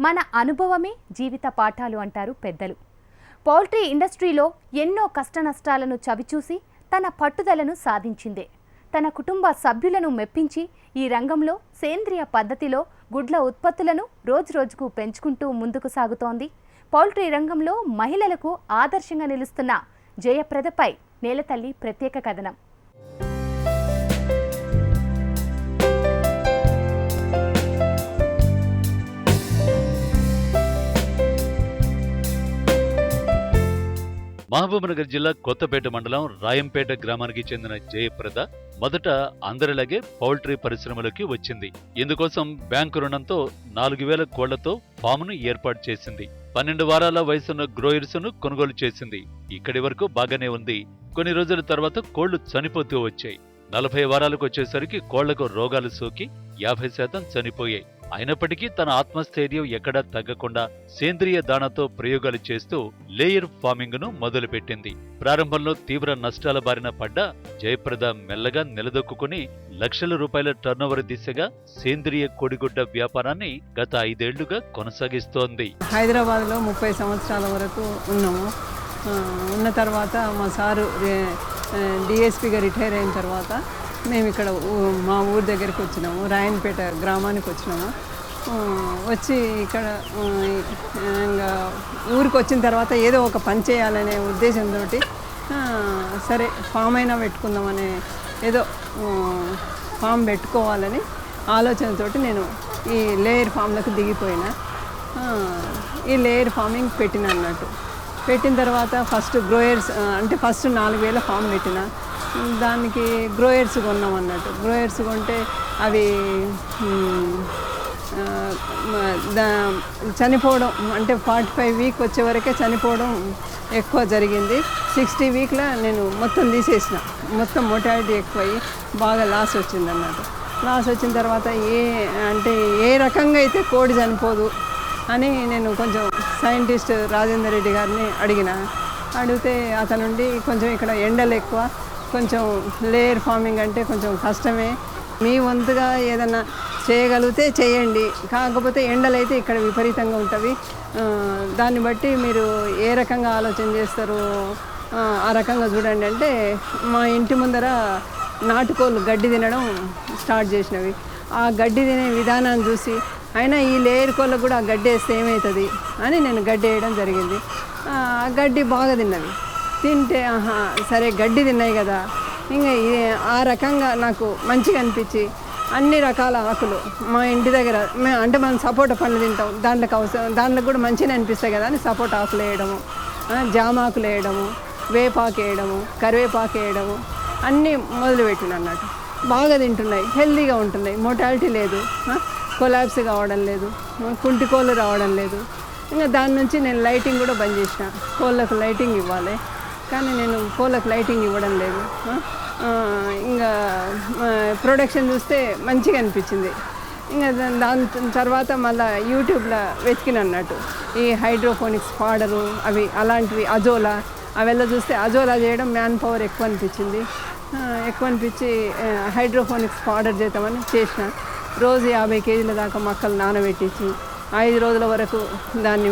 మన అనుభవమే జీవిత పాఠాలు అంటారు పెద్దలు. పౌల్ట్రీ ఇండస్ట్రీలో ఎన్నో కష్టనష్టాలను చవిచూసి తన పట్టుదలను సాధించిందే. తన కుటుంబ సభ్యులను మెప్పించి ఈ రంగంలో సేంద్రియ పద్ధతిలో గుడ్ల ఉత్పత్తులను రోజురోజుకు పెంచుకుంటూ ముందుకు సాగుతోంది. పౌల్ట్రీ రంగంలో మహిళలకు ఆదర్శంగా నిలుస్తున్న జయప్రదపై నేలతల్లి ప్రత్యేక కథనం. మహబూబ్నగర్ జిల్లా కొత్తపేట మండలం రాయంపేట గ్రామానికి చెందిన జయప్రద మొదట అందరిలాగే పౌల్ట్రీ పరిశ్రమలోకి వచ్చింది. ఇందుకోసం బ్యాంకు రుణంతో నాలుగు వేల కోళ్ళతో ఫామ్ను ఏర్పాటు చేసింది. పన్నెండు వారాల వయసున్న గ్రోయర్స్ను కొనుగోలు చేసింది. ఇక్కడి వరకు బాగానే ఉంది. కొన్ని రోజుల తర్వాత కోళ్ళు చనిపోతూ వచ్చాయి. నలభై వారాలకు వచ్చేసరికి కోళ్ళకు రోగాలు సోకి యాభై శాతం చనిపోయాయి. అయినప్పటికీ తన ఆత్మస్థైర్యం ఎక్కడా తగ్గకుండా సేంద్రియ దాణతో ప్రయోగాలు చేస్తూ లేయర్ ఫార్మింగ్ను మొదలుపెట్టింది. ప్రారంభంలో తీవ్ర నష్టాల బారిన పడ్డ జయప్రద మెల్లగా నిలదొక్కుని లక్షల రూపాయల టర్నోవర్ దిశగా సేంద్రియ కోడిగుడ్డ వ్యాపారాన్ని గత ఐదేళ్ళుగా కొనసాగిస్తోంది. హైదరాబాద్లో ముప్పై సంవత్సరాల వరకు ఉన్నాము. ఉన్న తర్వాత మా సారు డిఎస్పిగా రిటైర్ అయిన తర్వాత మేము ఇక్కడ ఊ- మా ఊరి దగ్గరికి వచ్చినాము రాయన్పేట గ్రామానికి వచ్చినాము. వచ్చి ఇక్కడ ఇంకా ఊరికి వచ్చిన తర్వాత ఏదో ఒక పని చేయాలనే ఉద్దేశంతో సరే ఫామ్ అయినా పెట్టుకుందామనే ఏదో ఫామ్ పెట్టుకోవాలని ఆలోచనతోటి నేను ఈ లేయర్ ఫామ్లకు దిగిపోయిన. ఈ లేయర్ ఫార్మింగ్ పెట్టిన అన్నట్టు. పెట్టిన తర్వాత ఫస్ట్ గ్రోయర్స్ అంటే ఫస్ట్ నాలుగు వేల ఫామ్ పెట్టిన. దానికి గ్రోయర్స్ కొన్నాం అన్నట్టు. గ్రోయర్స్ కొంటే అవి దా చనిపోవడం అంటే ఫార్టీ ఫైవ్ వీక్ వచ్చే వరకే చనిపోవడం ఎక్కువ జరిగింది. సిక్స్టీ వీక్లో నేను మొత్తం తీసేసిన. మొత్తం మొటాలిటీ ఎక్కువయ్యి బాగా లాస్ వచ్చింది అన్నట్టు. లాస్ వచ్చిన తర్వాత ఏ అంటే ఏ రకంగా అయితే కోడి చనిపోదు అని నేను కొంచెం సైంటిస్ట్ రాజేందర్ రెడ్డి గారిని అడిగిన. అడిగితే అతనుండి కొంచెం ఇక్కడ ఎండలు ఎక్కువ కొంచెం లేయర్ ఫార్మింగ్ అంటే కొంచెం కష్టమే. మీ వంతుగా ఏదన్నా చేయగలిగితే చేయండి. కాకపోతే ఎండలు అయితే ఇక్కడ విపరీతంగా ఉంటవి. దాన్ని బట్టి మీరు ఏ రకంగా ఆలోచన చేస్తారు ఆ, రకంగా చూడండి. అంటే మా ఇంటి ముందర నాటుకోళ్ళు గడ్డి తినడం స్టార్ట్ చేసినవి. ఆ గడ్డి తినే విధానాన్ని చూసి అయినా ఈ లేయర్ కోళ్ళకు కూడా ఆ గడ్డి వేస్తే ఏమవుతుంది? అని నేను గడ్డి వేయడం జరిగింది. ఆ ఆ గడ్డి బాగా తిన్నవి తింటే ఆహా సరే గడ్డి తిన్నాయి కదా. ఇంకా ఆ రకంగా నాకు మంచిగా అనిపించి అన్ని రకాల ఆకులు మా ఇంటి దగ్గర మేము అంటే మనం సపోటా పండ్లు తింటాం. దాంట్లోకి అవసరం దాంట్లో కూడా మంచిగా అనిపిస్తాయి కదా అని సపోటా ఆకులు వేయడము జామాకులు జామ ఆకులు వేయడము వేపాకు వేయడము కరివేపాకు వేయడము అన్నీ మొదలుపెట్టిన అన్నట్టు. బాగా తింటున్నాయి హెల్తీగా ఉంటున్నాయి. మోటాలిటీ లేదు కొలాబ్స్ కావడం లేదు కుంటి కోళ్ళు రావడం లేదు. ఇంకా దాని నుంచి నేను లైటింగ్ కూడా బంద్ చేసిన. కోళ్ళకు లైటింగ్ ఇవ్వాలి. కానీ నేను కోళ్ళకు లైటింగ్ ఇవ్వడం లేదు. ఇంకా ప్రొడక్షన్ చూస్తే మంచిగా అనిపించింది. ఇంకా దాని తర్వాత మళ్ళీ యూట్యూబ్లో వెతికిన అన్నట్టు. ఈ హైడ్రోఫోనిక్స్ పాడరు అవి అలాంటివి అజోలా అవెల్లా చూస్తే అజోలా చేయడం మ్యాన్ పవర్ ఎక్కువ అనిపించింది. ఎక్కువ అనిపించి హైడ్రోఫోనిక్స్ పౌడర్ చేద్దామని చేసిన. రోజు యాభై కేజీల దాకా మొక్కలు నానబెట్టించి ఐదు రోజుల వరకు దాన్ని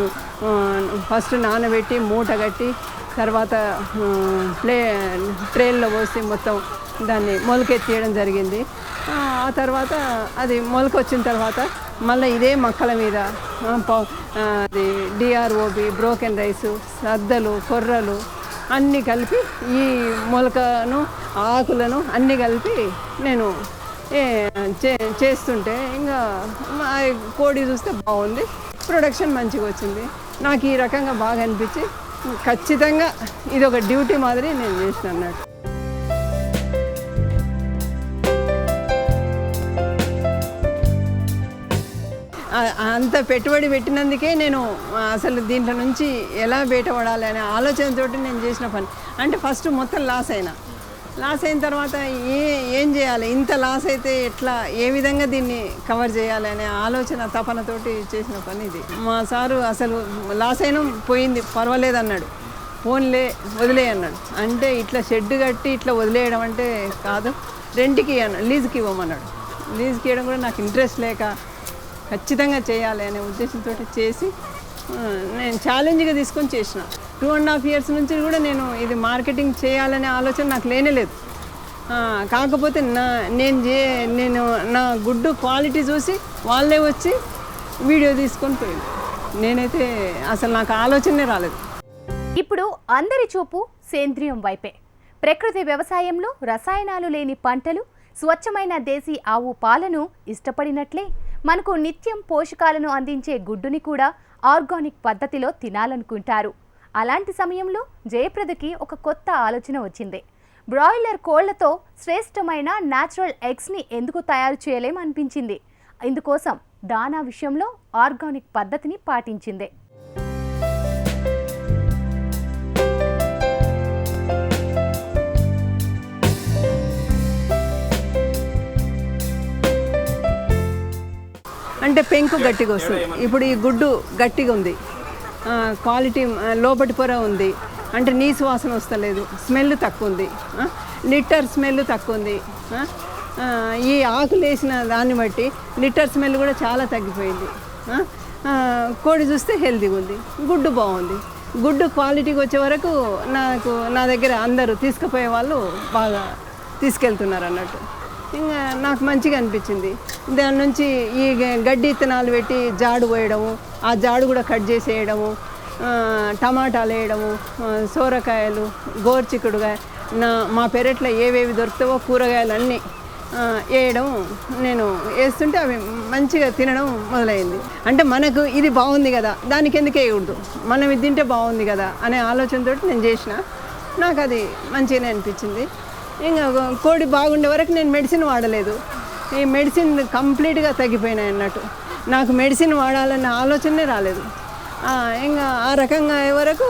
ఫస్ట్ నానబెట్టి మూట కట్టి తర్వాత ప్లే ట్రైన్లో పోసి మొత్తం దాన్ని మొలకెత్తేయడం జరిగింది. ఆ తర్వాత అది మొలకొచ్చిన తర్వాత మళ్ళీ ఇదే మొక్కల మీద అది డిఆర్ఓబి బ్రోకెన్ రైసు సద్దలు కొర్రలు అన్నీ కలిపి ఈ మొలకను ఆకులను అన్నీ కలిపి నేను చేస్తుంటే ఇంకా కోడి చూస్తే బాగుంది. ప్రొడక్షన్ మంచిగా వచ్చింది. నాకు ఈ రకంగా బాగా అనిపించి ఖచ్చితంగా ఇది ఒక డ్యూటీ మాదిరి నేను చేసిన అన్నట్టు. అంత పెట్టుబడి పెట్టినందుకే నేను అసలు దీంట్లో నుంచి ఎలా బయటపడాలి అనే ఆలోచనతోటి నేను చేసిన పని. అంటే ఫస్ట్ మొత్తం లాస్ అయినా. లాస్ అయిన తర్వాత ఏ ఏం చేయాలి? ఇంత లాస్ అయితే ఎట్లా ఏ విధంగా దీన్ని కవర్ చేయాలి అనే ఆలోచన తపనతోటి చేసిన పని ఇది. మా సారు అసలు లాస్ అయినా పోయింది పర్వాలేదు అన్నాడు. ఫోన్లే వదిలే అన్నాడు. అంటే ఇట్లా షెడ్ కట్టి ఇట్లా వదిలేయడం అంటే కాదు రెంట్కి అన్నాడు లీజుకి ఇవ్వమన్నాడు. లీజుకి ఇవ్వడం కూడా నాకు ఇంట్రెస్ట్ లేక ఖచ్చితంగా చేయాలి అనే ఉద్దేశంతో చేసి నేను ఛాలెంజ్గా తీసుకొని చేసిన. టూ అండ్ హాఫ్ ఇయర్స్ నుంచి కూడా నేను ఇది మార్కెటింగ్ చేయాలనే ఆలోచన నాకు లేనేలేదు కాకపోతే నా నేను చే నేను నా గుడ్డు క్వాలిటీ చూసి వాళ్ళే వచ్చి వీడియో తీసుకొని పోయింది. నేనైతే అసలు నాకు ఆలోచనే రాలేదు. ఇప్పుడు అందరి చూపు సేంద్రియం వైపే. ప్రకృతి వ్యవసాయంలో రసాయనాలు లేని పంటలు స్వచ్ఛమైన దేశీ ఆవు పాలను ఇష్టపడినట్లే మనకు నిత్యం పోషకాలను అందించే గుడ్డుని కూడా ఆర్గానిక్ పద్ధతిలో తినాలనుకుంటారు. అలాంటి సమయంలో జయప్రదకి ఒక కొత్త ఆలోచన వచ్చింది. బ్రాయిలర్ కోళ్ళతో శ్రేష్టమైన న్యాచురల్ ఎగ్స్ని ఎందుకు తయారు చేయలేం అనిపించింది. ఇందుకోసం దానా విషయంలో ఆర్గానిక్ పద్ధతిని పాటించింది. అంటే పెంకు గట్టిగా వస్తుంది. ఇప్పుడు ఈ గుడ్డు గట్టిగా ఉంది. క్వాలిటీ లోపటి పొర ఉంది. అంటే నీసు వాసన వస్తలేదు. స్మెల్ తక్కువ ఉంది లిటర్ స్మెల్ తక్కువ ఉంది ఈ ఆకులు వేసిన దాన్ని బట్టి లిటర్ స్మెల్ కూడా చాలా తగ్గిపోయింది. కోడి చూస్తే హెల్తీగా ఉంది. గుడ్డు బాగుంది. గుడ్డు క్వాలిటీకి వచ్చే వరకు నాకు నా దగ్గర అందరూ తీసుకుపోయే వాళ్ళు బాగా తీసుకెళ్తున్నారు అన్నట్టు. ఇంకా నాకు మంచిగా అనిపించింది. దాని నుంచి ఈ గడ్డి ఇత్తనాలు పెట్టి జాడు పోయడము ఆ జాడు కూడా కట్ చేసేయడము టమాటాలు వేయడము సోరకాయలు గోర్చికుడుగా నా మా పెరట్లో ఏవేవి దొరుకుతావో కూరగాయలు అన్నీ వేయడం నేను వేస్తుంటే అవి మంచిగా తినడం మొదలైంది. అంటే మనకు ఇది బాగుంది కదా దానికి ఎందుకు వేయకూడదు? మనం ఇది తింటే బాగుంది కదా అనే ఆలోచనతో నేను చేసిన. నాకు అది మంచిగానే అనిపించింది. ఇంకా కోడి బాగుండే వరకు నేను మెడిసిన్ వాడలేదు. ఈ మెడిసిన్ కంప్లీట్గా తగ్గిపోయినాయి అన్నట్టు. నాకు మెడిసిన్ వాడాలన్న ఆలోచనే రాలేదు. ఇంకా ఆ రకంగా అయ్యే వరకు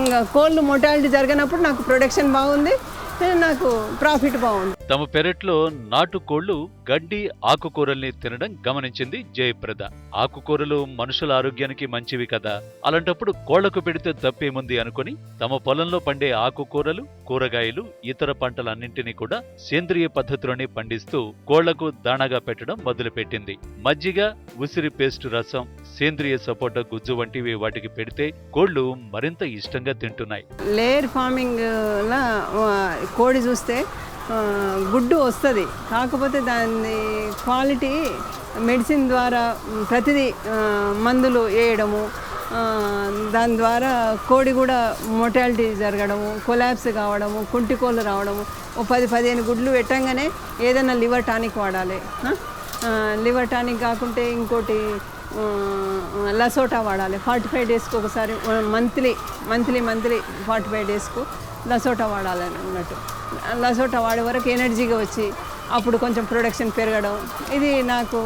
ఇంకా కోళ్ళు మొటాలిటీ జరిగినప్పుడు నాకు ప్రొడక్షన్ బాగుంది. నాకు ప్రాఫిట్ బాగుంది. తమ పెరట్లో నాటుకోళ్ళు గడ్డి ఆకుకూరల్ని తినడం గమనించింది జయప్రద. ఆకుకూరలు మనుషుల ఆరోగ్యానికి మంచివి కదా. అలాంటప్పుడు కోళ్ళకు పెడితే తప్పేముంది అనుకుని తమ పొలంలో పండే ఆకుకూరలు కూరగాయలు ఇతర పంటలన్నింటినీ కూడా సేంద్రియ పద్ధతిలోనే పండిస్తూ కోళ్ళకు దాణాగా పెట్టడం మొదలుపెట్టింది. మజ్జిగ ఉసిరి పేస్టు రసం సేంద్రియ సపోటా గుజ్జు వంటివి వాటికి పెడితే కోళ్ళు మరింత ఇష్టంగా తింటున్నాయి. లేయర్ ఫార్మింగ్లా కోడి చూస్తే గుడ్డు వస్తుంది. కాకపోతే దాని క్వాలిటీ మెడిసిన్ ద్వారా ప్రతిదీ మందులు వేయడము దాని ద్వారా కోడి కూడా మొటాలిటీ జరగడము కొలాబ్స్ కావడము కుంటికోళ్ళు రావడము. ఓ పది పదిహేను గుడ్లు పెట్టంగానే ఏదైనా లివర్ టానిక్ వాడాలి. లివర్ టానిక్ కాకుంటే ఇంకోటి లసోటా వాడాలి. ఫార్టీ ఫైవ్ డేస్కి ఒకసారి monthly monthly monthly forty five డేస్కు Lasota వాడాలని అన్నట్టు. లసోటా వాడే వరకు ఎనర్జీగా వచ్చి అప్పుడు కొంచెం ప్రొడక్షన్ పెరగడం ఇది నాకు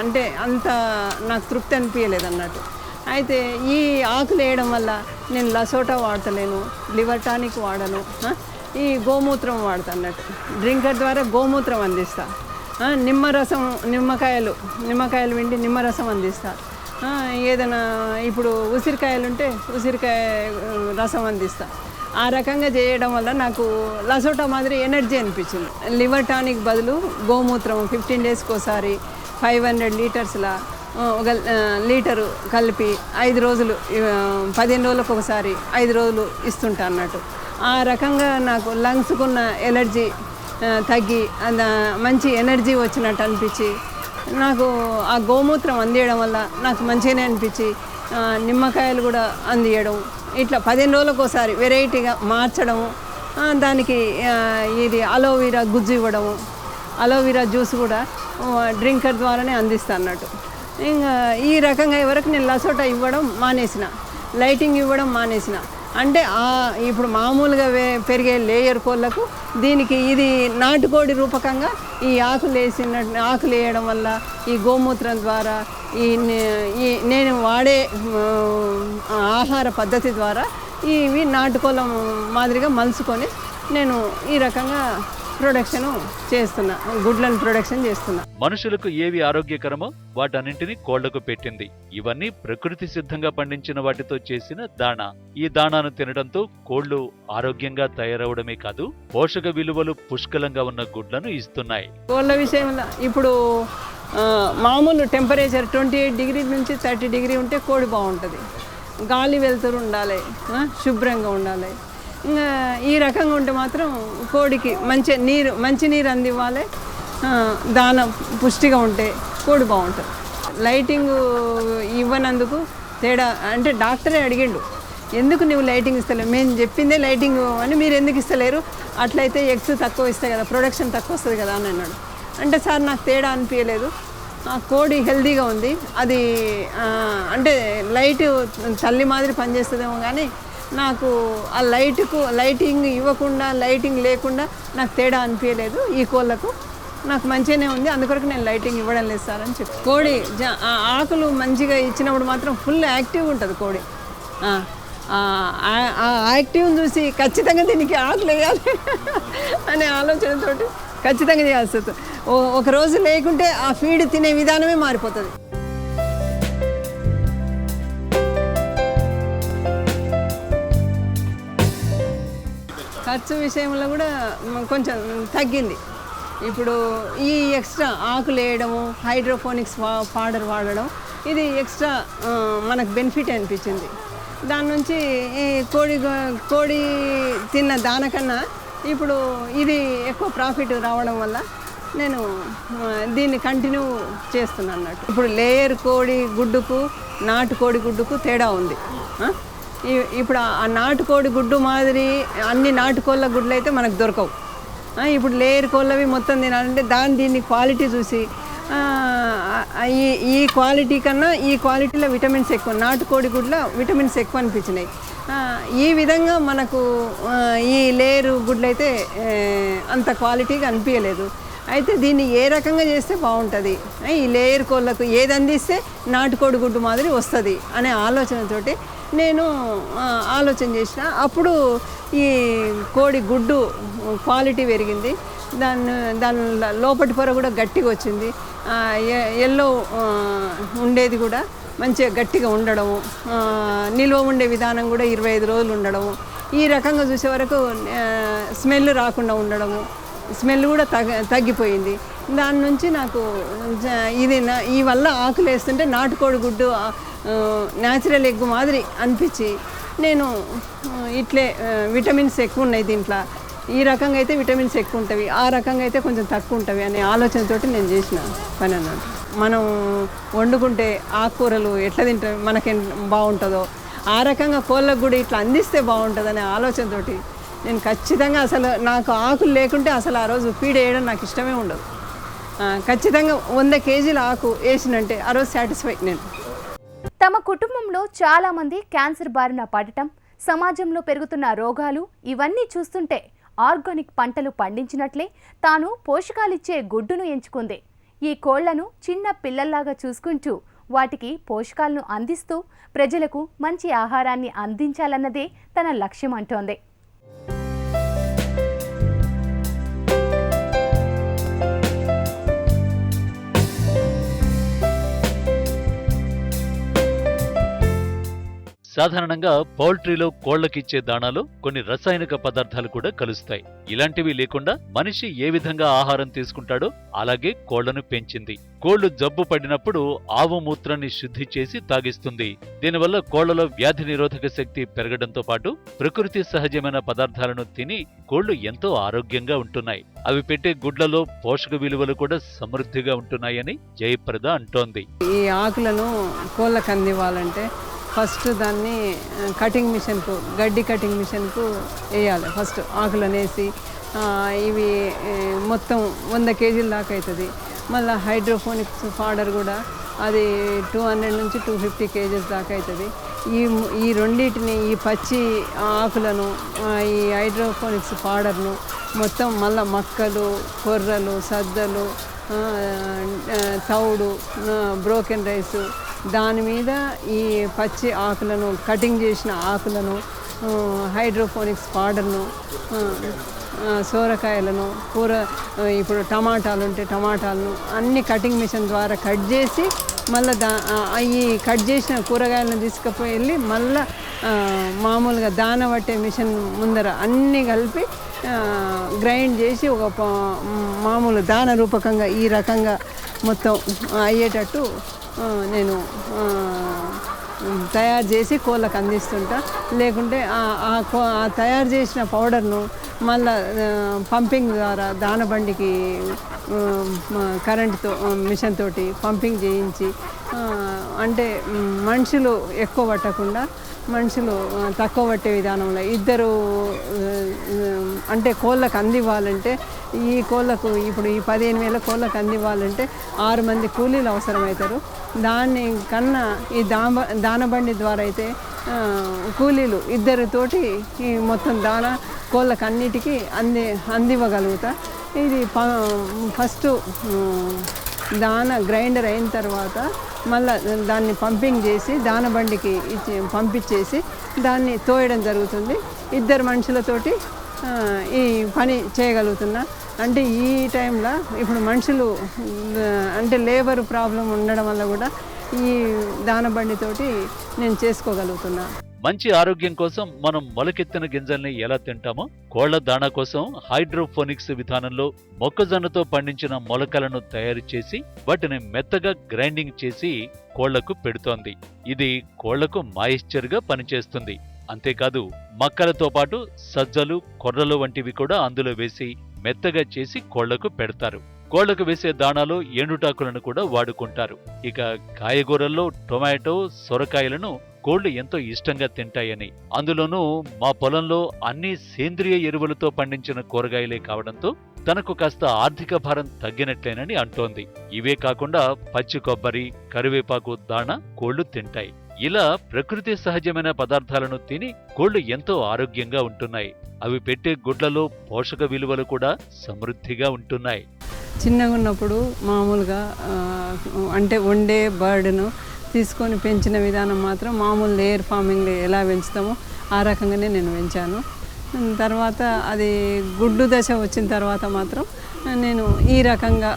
అంటే అంత నాకు తృప్తి అనిపించలేదు అన్నట్టు. అయితే ఈ ఆకులు వేయడం వల్ల నేను లసోటా వాడతలేను లివర్ టానిక్ వాడను ఈ గోమూత్రం వాడతా అన్నట్టు. డ్రింకర్ ద్వారా గోమూత్రం అందిస్తా. నిమ్మరసం నిమ్మకాయలు నిమ్మకాయలు వెండి నిమ్మరసం అందిస్తా. ఏదైనా ఇప్పుడు ఉసిరికాయలు ఉంటే ఉసిరికాయ రసం అందిస్తా. ఆ రకంగా చేయడం వల్ల నాకు లసోటా మాదిరి ఎనర్జీ అనిపించింది. లివర్ టానిక్ బదులు గోమూత్రం ఫిఫ్టీన్ డేస్కి ఒకసారి ఫైవ్ హండ్రెడ్ లీటర్స్లా ఒక లీటరు కలిపి ఐదు రోజులు పదిహేను రోజులకు ఒకసారి ఐదు రోజులు ఇస్తుంటా అన్నట్టు. ఆ రకంగా నాకు లంగ్స్కున్న ఎలర్జీ తగ్గి అంద మంచి ఎనర్జీ వచ్చినట్టు అనిపించి నాకు ఆ గోమూత్రం అందియడం వల్ల నాకు మంచిగానే అనిపించి నిమ్మకాయలు కూడా అందియడం ఇట్లా పదిహేను రోజులకు ఒకసారి వెరైటీగా మార్చడము దానికి ఇది అలోవీరా గుజ్జు ఇవ్వడము అలోవీరా జ్యూస్ కూడా డ్రింకర్ ద్వారానే అందిస్తా అన్నట్టు. ఇంకా ఈ రకంగా వరకు నేను లసోటా ఇవ్వడం మానేసిన లైటింగ్ ఇవ్వడం మానేసిన. అంటే ఇప్పుడు మామూలుగా పెరిగే లేయర్ కోళ్ళకు దీనికి ఇది నాటుకోడి రూపకంగా ఈ ఆకులు వేసిన ఆకులు వేయడం వల్ల ఈ గోమూత్రం ద్వారా ఈ నే- ఈ నేను వాడే ఆహార పద్ధతి ద్వారా ఇవి నాటుకోళ్ళ మాదిరిగా మలుచుకొని నేను ఈ రకంగా ప్రొడక్షన్ చేస్తున్నా గుడ్లను ప్రొడక్షన్ చేస్తున్నా. మనుషులకు ఏవి ఆరోగ్యకరమో వాటన్నింటినీ కోళ్ళకు పెట్టింది. ఇవన్నీ ప్రకృతి సిద్ధంగా పండించిన వాటితో చేసిన దాణా. ఈ దాణాను తినడంతో కోళ్ళు ఆరోగ్యంగా తయారవడమే కాదు పోషక విలువలు పుష్కలంగా ఉన్న గుడ్లను ఇస్తున్నాయి. కోళ్ళ విషయంలో ఇప్పుడు మామూలు టెంపరేచర్ ట్వంటీ ఎయిట్ డిగ్రీ నుంచి థర్టీ డిగ్రీ ఉంటే కోడి బాగుంటుంది. గాలి వెలుతురు ఉండాలి శుభ్రంగా ఉండాలి. ఈ రకంగా ఉంటే మాత్రం కోడికి మంచి నీరు మంచి నీరు అందివ్వాలి. దాన పుష్టిగా ఉంటే కోడి బాగుంటుంది. లైటింగ్ ఇవ్వనందుకు తేడా అంటే డాక్టరే అడిగిండు ఎందుకు నువ్వు లైటింగ్ ఇస్తలేవు? మేము చెప్పిందే లైటింగ్ అని మీరు ఎందుకు ఇస్తలేరు? అట్లయితే ఎగ్స్ తక్కువ ఇస్తాయి కదా ప్రొడక్షన్ తక్కువ వస్తుంది కదా అని అన్నాడు. అంటే సార్ నాకు తేడా అనిపించలేదు కోడి హెల్దీగా ఉంది. అది అంటే లైట్ తల్లి మాదిరి పనిచేస్తుందేమో కానీ నాకు ఆ లైట్కు లైటింగ్ ఇవ్వకుండా లైటింగ్ లేకుండా నాకు తేడా అనిపించలేదు ఈ కోళ్ళకు. నాకు మంచిగానే ఉంది. అందుకొరకు నేను లైటింగ్ ఇవ్వడం లేదు సార్ అని చెప్పి. కోడి ఆ ఆకులు మంచిగా ఇచ్చినప్పుడు మాత్రం ఫుల్ యాక్టివ్ ఉంటుంది కోడి. ఆ, యాక్టివ్ చూసి ఖచ్చితంగా దీనికి ఆకులు వేయాలి అనే ఆలోచనతోటి ఖచ్చితంగా చేయాల్సి వస్తుంది. ఒక రోజు లేకుంటే ఆ ఫీడ్ తినే విధానమే మారిపోతుంది. ఖర్చు విషయంలో కూడా కొంచెం తగ్గింది. ఇప్పుడు ఈ ఎక్స్ట్రా ఆకులు వేయడము హైడ్రోఫోనిక్స్ వా- పౌడర్ వాడడం ఇది ఎక్స్ట్రా మనకు బెనిఫిట్ అనిపించింది. దాని నుంచి ఈ కోడి కోడి తిన్న దానకన్నా ఇప్పుడు ఇది ఎక్కువ ప్రాఫిట్ రావడం వల్ల నేను దీన్ని కంటిన్యూ చేస్తున్నాను అన్నట్టు. ఇప్పుడు లేయర్ కోడి గుడ్డుకు నాటు కోడి గుడ్డుకు తేడా ఉంది. ఇప్పుడు ఆ- నాటు నాటుకోడి గుడ్డు మాదిరి అన్ని నాటుకోళ్ళ గుడ్లు అయితే మనకు దొరకవు. ఇప్పుడు లేయర్ కోళ్ళవి మొత్తం తినాలంటే దాని దీన్ని క్వాలిటీ చూసి ఈ ఈ క్వాలిటీ కన్నా ఈ క్వాలిటీలో విటమిన్స్ ఎక్కువ నాటుకోడి గుడ్ల విటమిన్స్ ఎక్కువ అనిపించినాయి. ఈ విధంగా మనకు ఈ లేయర్ గుడ్లు అయితే అంత క్వాలిటీగా అనిపించలేదు అయితే దీన్ని ఏ రకంగా చేస్తే బాగుంటుంది? ఈ లేయర్ కోళ్ళకు ఏది అందిస్తే నాటుకోడి గుడ్డు మాదిరి వస్తుంది అనే ఆలోచనతోటి నేను ఆలోచన చేసిన. అప్పుడు ఈ కోడి గుడ్డు క్వాలిటీ పెరిగింది. దాని దాని లోపటి పొర కూడా గట్టిగా వచ్చింది. ఎల్లో ఉండేది కూడా మంచిగా గట్టిగా ఉండడము నిల్వ ఉండే విధానం కూడా ఇరవై ఐదు రోజులు ఉండడము ఈ రకంగా చూసే వరకు స్మెల్ రాకుండా ఉండడము స్మెల్ కూడా తగ్గ తగ్గిపోయింది. దాని నుంచి నాకు జ- ఇది నా- ఈ వల్ల ఆకులు వేస్తుంటే నాటుకోడి గుడ్డు న్యాచురల్ ఎగ్ మాదిరి అనిపించి నేను ఇట్లే విటమిన్స్ ఎక్కువ ఉన్నాయి దీంట్లో. ఈ రకంగా అయితే విటమిన్స్ ఎక్కువ ఉంటాయి ఆ రకంగా అయితే కొంచెం తక్కువ ఉంటాయి అనే ఆలోచనతోటి నేను చేసిన పని అన్నట్టు మనం వండుకుంటే ఆకుకూరలు ఎట్లా తింటే మనకి బాగుంటుందో ఆ రకంగా కోళ్ళకు కూడా ఇట్లా అందిస్తే బాగుంటుందనే ఆలోచనతోటి నేను ఖచ్చితంగా అసలు నాకు ఆకులు లేకుంటే అసలు ఆ రోజు ఫీడ్ వేయడం నాకు ఇష్టమే ఉండదు. ఖచ్చితంగా వంద కేజీల ఆకు వేసినంటే ఆ రోజు సాటిస్ఫై నేను. తమ కుటుంబంలో చాలా మంది క్యాన్సర్ బారిన పడటం సమాజంలో పెరుగుతున్న రోగాలు ఇవన్నీ చూస్తుంటే ఆర్గానిక్ పంటలు పండించినట్లే తాను పోషకాలిచ్చే గుడ్డును ఎంచుకుంది. ఈ కోళ్ళను చిన్న పిల్లల్లాగా చూసుకుంటూ వాటికి పోషకాలను అందిస్తూ ప్రజలకు మంచి ఆహారాన్ని అందించాలన్నదే తన లక్ష్యం అంటోంది. సాధారణంగా పౌల్ట్రీలో కోళ్ళకిచ్చే దాణాలో కొన్ని రసాయనిక పదార్థాలు కూడా కలుస్తాయి. ఇలాంటివి లేకుండా మనిషి ఏ విధంగా ఆహారం తీసుకుంటాడో అలాగే కోళ్ళను పెంచింది. కోళ్ళు జబ్బు పడినప్పుడు ఆవు మూత్రాన్ని శుద్ధి చేసి తాగిస్తుంది. దీనివల్ల కోళ్ళలో వ్యాధి నిరోధక శక్తి పెరగడంతో పాటు ప్రకృతి సహజమైన పదార్థాలను తిని కోళ్ళు ఎంతో ఆరోగ్యంగా ఉంటున్నాయి. అవి పెట్టే గుడ్లలో పోషక విలువలు కూడా సమృద్ధిగా ఉంటున్నాయని జయప్రద అంటోంది. ఈ ఆకులను కోళ్ళకు అందివ్వాలంటే ఫస్ట్ దాన్ని కటింగ్ మిషన్కు గడ్డి కటింగ్ మిషన్కు వేయాలి. ఫస్ట్ ఆకులను వేసి ఇవి మొత్తం వంద కేజీల దాకా అవుతుంది మళ్ళీ హైడ్రోఫోనిక్స్ పౌడర్ కూడా అది టూ హండ్రెడ్ నుంచి టూ ఫిఫ్టీ కేజెస్ దాకా అవుతుంది ఈ ఈ రెండింటిని ఈ పచ్చి ఆకులను ఈ హైడ్రోఫోనిక్స్ పౌడర్ను మొత్తం మళ్ళీ మక్కలు కొర్రలు సద్దలు తౌడు బ్రోకెన్ రైస్ దాని మీద ఈ పచ్చి ఆకులను కటింగ్ చేసిన ఆకులను హైడ్రోపోనిక్స్ హైడ్రోఫోనిక్స్ పౌడర్ను సోరకాయలను కూర ఇప్పుడు టమాటాలు ఉంటే టమాటాలను అన్ని కటింగ్ మిషన్ ద్వారా కట్ చేసి మళ్ళీ దా ఈ కట్ చేసిన కూరగాయలను తీసుకుపోయి వెళ్ళి మళ్ళీ మామూలుగా దాన పట్టే మిషన్ ముందర అన్నీ కలిపి గ్రైండ్ చేసి ఒక మామూలు దాన రూపకంగా ఈ రకంగా మొత్తం అయ్యేటట్టు నేను తయారు చేసి కోళ్ళకు అందిస్తుంటా. లేకుంటే ఆ- కో- ఆ తయారు చేసిన పౌడర్ను మళ్ళా పంపింగ్ ద్వారా దానబండికి కరెంటుతో మిషన్ తోటి పంపింగ్ చేయించి అంటే మనుషులు ఎక్కువ పట్టకుండా మనుషులు తక్కువ పట్టే విధానంలో ఇద్దరు అంటే కోళ్ళకు అందివ్వాలంటే ఈ కోళ్ళకు ఇప్పుడు ఈ పదిహేను వేల కోళ్ళకు అందివ్వాలంటే ఆరు మంది కూలీలు అవసరమవుతారు. దాన్ని కన్నా ఈ దామ దానబండి ద్వారా అయితే కూలీలు ఇద్దరితోటి ఈ మొత్తం దాన కోళ్ళకు అన్నిటికీ అంది అందివ్వగలుగుతా. ఇది ఫస్ట్ దాన గ్రైండర్ అయిన తర్వాత మళ్ళీ దాన్ని పంపింగ్ చేసి దాన బండికి ఇచ్చి పంపించేసి దాన్ని తోయడం జరుగుతుంది. ఇద్దరు మనుషులతోటి ఈ పని చేయగలుగుతున్నా. అంటే ఈ టైంలో ఇప్పుడు మనుషులు అంటే లేబర్ ప్రాబ్లం ఉండడం వల్ల కూడా ఈ దాన బండితోటి నేను చేసుకోగలుగుతున్నా. మంచి ఆరోగ్యం కోసం మనం మొలకెత్తిన గింజల్ని ఎలా తింటామో కోళ్ళ దాణా కోసం హైడ్రోఫోనిక్స్ విధానంలో మొక్కజొన్నతో పండించిన మొలకలను తయారు చేసి వాటిని మెత్తగా గ్రైండింగ్ చేసి కోళ్ళకు పెడుతోంది. ఇది కోళ్ళకు మాయిశ్చర్గా పనిచేస్తుంది. అంతేకాదు మక్కలతో పాటు సజ్జలు కొర్రలు వంటివి కూడా అందులో వేసి మెత్తగా చేసి కోళ్ళకు పెడతారు. కోళ్ళకు వేసే దాణాలో ఎండుటాకులను కూడా వాడుకుంటారు. ఇక కాయగూరల్లో టొమాటో సొరకాయలను కోళ్ళు ఎంతో ఇష్టంగా తింటాయని. అందులోనూ మా పొలంలో అన్ని సేంద్రియ ఎరువులతో పండించిన కూరగాయలే కావడంతో తనకు కాస్త ఆర్థిక భారం తగ్గినట్లేనని అంటోంది. ఇవే కాకుండా పచ్చి కొబ్బరి కరివేపాకు దాణ కోళ్ళు తింటాయి. ఇలా ప్రకృతి సహజమైన పదార్థాలను తిని కోళ్ళు ఎంతో ఆరోగ్యంగా ఉంటున్నాయి. అవి పెట్టే గుడ్లలో పోషక విలువలు కూడా సమృద్ధిగా ఉంటున్నాయి. చిన్నగా ఉన్నప్పుడు మామూలుగా అంటే వండే బర్డ్ను తీసుకొని పెంచిన విధానం మాత్రం మామూలు లేయర్ ఫార్మింగ్ ఎలా పెంచుతామో ఆ రకంగానే నేను పెంచాను. తర్వాత అది గుడ్డు దశ వచ్చిన తర్వాత మాత్రం నేను ఈ రకంగా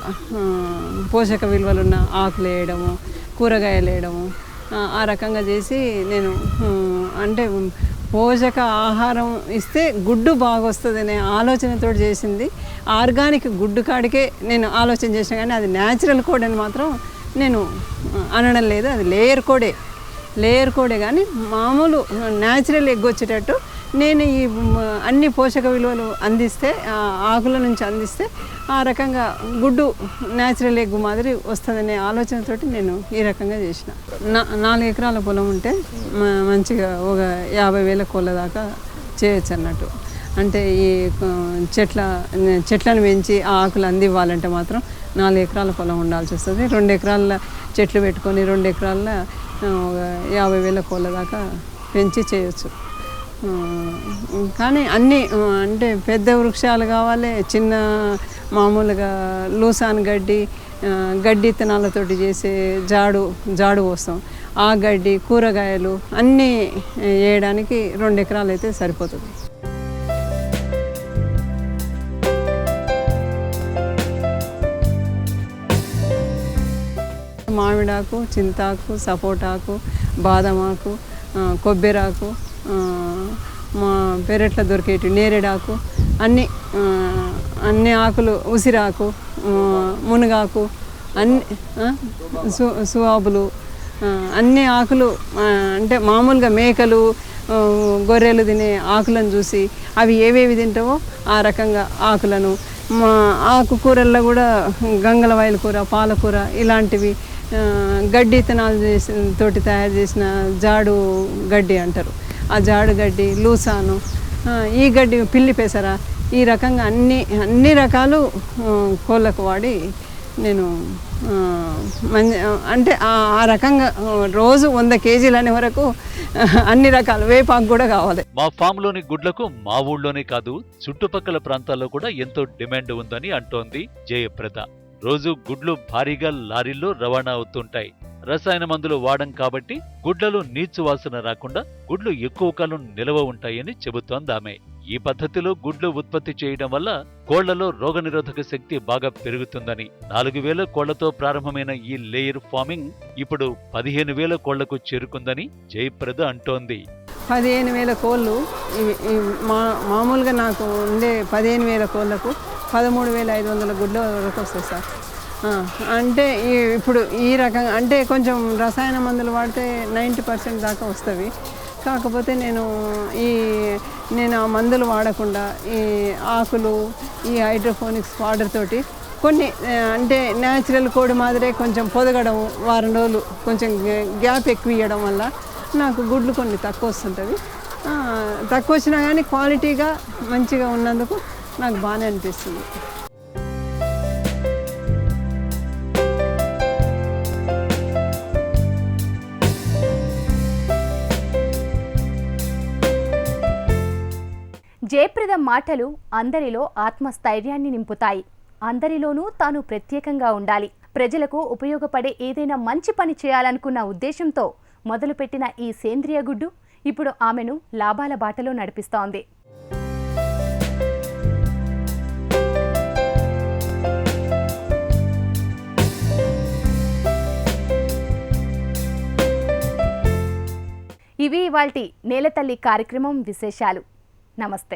పోషక విలువలున్న ఆకులు వేయడము కూరగాయలు వేయడము ఆ, రకంగా చేసి నేను అంటే పోషక ఆహారం ఇస్తే గుడ్డు బాగా వస్తుంది అనే ఆలోచనతో చేసింది. ఆర్గానిక్ గుడ్డు కాడికే నేను ఆలోచన చేసిన కానీ అది న్యాచురల్ కోడ్ అని మాత్రం నేను అనడం లేదు. అది లేయర్ కోడే. లేయర్ కోడే కానీ మామూలు న్యాచురల్ ఎగ్ వచ్చేటట్టు నేను ఈ అన్ని పోషక విలువలు అందిస్తే ఆకుల నుంచి అందిస్తే ఆ రకంగా గుడ్డు న్యాచురల్ ఎగ్ మాదిరి వస్తుందనే ఆలోచనతోటి నేను ఈ రకంగా చేసిన. నా నాలుగు ఎకరాల పొలం ఉంటే మంచిగా ఒక యాభై వేల కోళ్ళ దాకా చేయొచ్చు అన్నట్టు. అంటే ఈ చెట్ల చెట్లను పెంచి ఆ ఆకులు అందివ్వాలంటే మాత్రం నాలుగు ఎకరాల పొలం ఉండాల్సి వస్తుంది. రెండు ఎకరాల చెట్లు పెట్టుకొని రెండు ఎకరాల యాభై వేల కోళ్ళ దాకా పెంచి చేయొచ్చు. కానీ అన్నీ అంటే పెద్ద వృక్షాలు కావాలి చిన్న మామూలుగా లూసాన్ గడ్డి గడ్డి ఇత్తనాలతోటి చేసే జాడు జాడు కోసం ఆ గడ్డి కూరగాయలు అన్నీ వేయడానికి రెండు ఎకరాలు అయితే సరిపోతుంది. మామిడాకు చింతాకు సపోటాకు బాదమాకు ఆ, కొబ్బెరాకు మా పెరట్లో దొరికేటి నేరేడాకు అన్ని అన్ని ఆకులు ఉసిరాకు మునగాకు అన్ని సు సువాబులు అన్ని ఆకులు అంటే మామూలుగా మేకలు గొర్రెలు తినే ఆకులను చూసి అవి ఏవేవి తింటావో ఆ రకంగా ఆకులను. మా ఆకుకూరల్లో కూడా గంగలవాయల కూర పాలకూర ఇలాంటివి గడ్డి ఇత్తనాలు చేసి తోటి తయారు చేసిన జాడు గడ్డి అంటారు. ఆ జాడు గడ్డి లూసాను ఈ గడ్డి పిల్లి పెసర ఈ రకంగా అన్ని అన్ని రకాలు కోళ్ళకు వాడి నేను మంచి అంటే ఆ రకంగా రోజు వంద కేజీలు అనే వరకు అన్ని రకాలు వేపాకు కూడా కావాలి. మా ఫామ్లోని గుడ్లకు మా ఊళ్ళోనే కాదు చుట్టుపక్కల ప్రాంతాల్లో కూడా ఎంతో డిమాండ్ ఉందని అంటోంది జయప్రద. రోజు గుడ్లు భారీగా లారీల్లో రవాణా అవుతుంటాయి. రసాయన మందులు వాడం కాబట్టి గుడ్లలో నీచు వాసన రాకుండా గుడ్లు ఎక్కువ కాలం నిలవ ఉంటాయని చెబుతోంది ఆమె. ఈ పద్ధతిలో గుడ్లు ఉత్పత్తి చేయడం వల్ల కోళ్ళలో రోగనిరోధక శక్తి బాగా పెరుగుతుందని. నాలుగు వేల కోళ్ళతో ప్రారంభమైన ఈ లేయర్ ఫార్మింగ్ ఇప్పుడు పదిహేను వేల కోళ్ళకు చేరుకుందని జయప్రద అంటోంది. పదిహేను వేల కోళ్ళు మా మామూలుగా నాకు ఉండే పదిహేను వేల కోళ్ళకు పదమూడు వేల ఐదు వందల గుడ్ల వరకు వస్తాయి సార్. అంటే ఇప్పుడు ఈ రకంగా అంటే కొంచెం రసాయన మందులు వాడితే నైంటీ పర్సెంట్ దాకా వస్తుంది కాకపోతే నేను ఈ నేను ఆ మందులు వాడకుండా ఈ ఆకులు ఈ హైడ్రోఫోనిక్స్ వాటర్ తోటి కొన్ని అంటే న్యాచురల్ కోడి మాదిరే కొంచెం పొదగడం వారం రోజులు కొంచెం గ్యాప్ ఎక్కువ ఇవ్వడం వల్ల నాకు గుడ్లు కొన్ని తక్కువ వస్తుంటుంది తక్కువ వచ్చినా కానీ క్వాలిటీగా మంచిగా ఉన్నందుకు నాకు బాగానే అనిపిస్తుంది. జయప్రద మాటలు అందరిలో ఆత్మస్థైర్యాన్ని నింపుతాయి. అందరిలోనూ తాను ప్రత్యేకంగా ఉండాలి. ప్రజలకు ఉపయోగపడే ఏదైనా మంచి పని చేయాలనుకున్న ఉద్దేశంతో మొదలుపెట్టిన ఈ సేంద్రియ గుడ్డు ఇప్పుడు ఆమెను లాభాల బాటలో నడిపిస్తోంది. ఇవి ఇవాల్టి నేలతల్లి కార్యక్రమం విశేషాలు. నమస్తే.